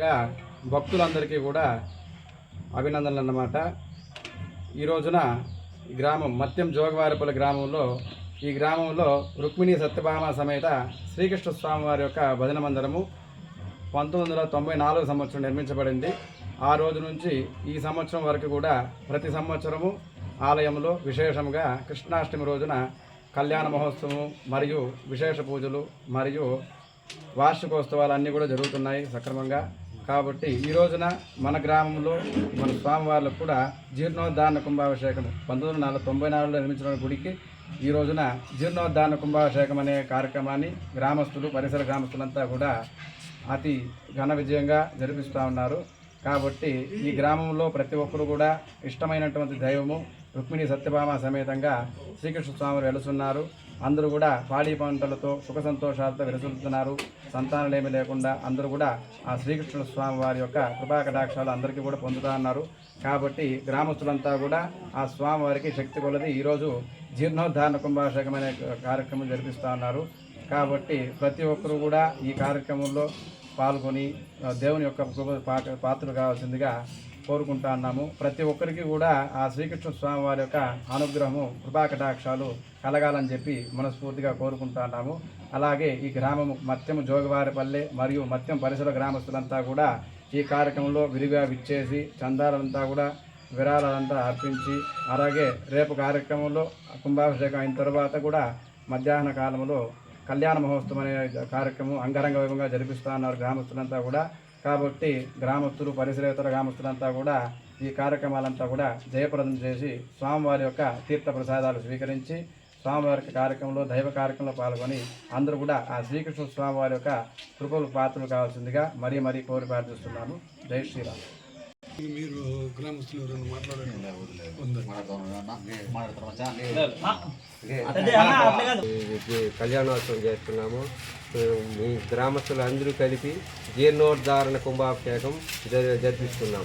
ఆ, గా భక్తులందరికీ కూడా అభినందనలు అన్నమాట ఈ రోజున గ్రామం మత్యం జోగవారిపల్లి గ్రామంలో ఈ గ్రామంలో రుక్మిణి సత్యభామ సమేత శ్రీకృష్ణ స్వామి వారి యొక్క భజన మందిరము పంతొమ్మిది వందల తొంభై నాలుగు సంవత్సరం నిర్మించబడింది. ఆ రోజు నుంచి ఈ సంవత్సరం వరకు కూడా ప్రతి సంవత్సరము ఆలయంలో విశేషంగా కృష్ణాష్టమి రోజున కళ్యాణ మహోత్సవం మరియు విశేష పూజలు మరియు వార్షికోత్సవాలు అన్నీ కూడా జరుగుతున్నాయి సక్రమంగా. కాబట్టి ఈ రోజున మన గ్రామంలో మన స్వామివార్లకు కూడా జీర్ణోద్ధారణ కుంభాభిషేకం పంతొమ్మిది వందల తొంభై నాలుగులో నిర్మించిన గుడికి ఈ రోజున జీర్ణోద్ధారణ కుంభాభిషేకం అనే కార్యక్రమాన్ని గ్రామస్తులు పరిసర గ్రామస్తులంతా కూడా అతి ఘన విజయంగా జరిపిస్తూ ఉన్నారు. కాబట్టి ఈ గ్రామంలో ప్రతి ఒక్కరు కూడా ఇష్టమైనటువంటి దైవము రుక్మిణి సత్యభామ సమేతంగా శ్రీకృష్ణ స్వామి వెలుసున్నారు. అందరూ కూడా పాడి పంటలతో సుఖ సంతోషాలతో విరసులుతున్నారు. సంతానలేమి లేకుండా అందరూ కూడా ఆ శ్రీకృష్ణ స్వామి వారి యొక్క కృపా కటాక్షాలు అందరికీ కూడా పొందుతా ఉన్నారు. కాబట్టి గ్రామస్తులంతా కూడా ఆ స్వామి వారికి శక్తి కొలది ఈరోజు జీర్ణోద్ధారణ కుంభాభిషేకం అనే కార్యక్రమం జరిపిస్తూ ఉన్నారు. కాబట్టి ప్రతి ఒక్కరూ కూడా ఈ కార్యక్రమంలో పాల్గొని దేవుని యొక్క పాత్రలు కావాల్సిందిగా కోరుకుంటా ఉన్నాము ప్రతి ఒక్కరికి కూడా ఆ శ్రీకృష్ణ స్వామి వారి యొక్క అనుగ్రహము కృపాకటాక్షాలు కలగాలని చెప్పి మనస్ఫూర్తిగా కోరుకుంటా ఉన్నాము అలాగే ఈ గ్రామము మత్యము జోగవారిపల్లె మరియు మత్యం పరిసర గ్రామస్తులంతా కూడా ఈ కార్యక్రమంలో విరిగా విచ్చేసి చందాలంతా కూడా విరాళాలంతా అర్పించి అలాగే రేపు కార్యక్రమంలో కుంభాభిషేకం అయిన తర్వాత కూడా మధ్యాహ్న కాలంలో కళ్యాణ మహోత్సవం అనే కార్యక్రమం అంగరంగ వైభవంగా జరిపిస్తా ఉన్నారు గ్రామస్తులంతా కూడా. కాబట్టి గ్రామస్తులు పరిసరేతర గ్రామస్తులంతా కూడా ఈ కార్యక్రమాలంతా కూడా జయప్రదం చేసి స్వామివారి యొక్క తీర్థ ప్రసాదాలు స్వీకరించి స్వామివారి యొక్క కార్యక్రమంలో దైవ కార్యక్రమంలో పాల్గొని అందరూ కూడా ఆ శ్రీకృష్ణ స్వామివారి యొక్క కృపలు పాత్రలు కావాల్సిందిగా మరీ మరీ కోరి ప్రార్థిస్తున్నాను జై శ్రీరామ్. మీరు గ్రామస్తులు మాట్లాడండి కళ్యాణోత్సవం చేస్తున్నాము. మీ గ్రామస్తులు అందరూ కలిపి జీర్ణోద్ధారణ కుంభాభిషేకం జరిపిస్తున్నాం.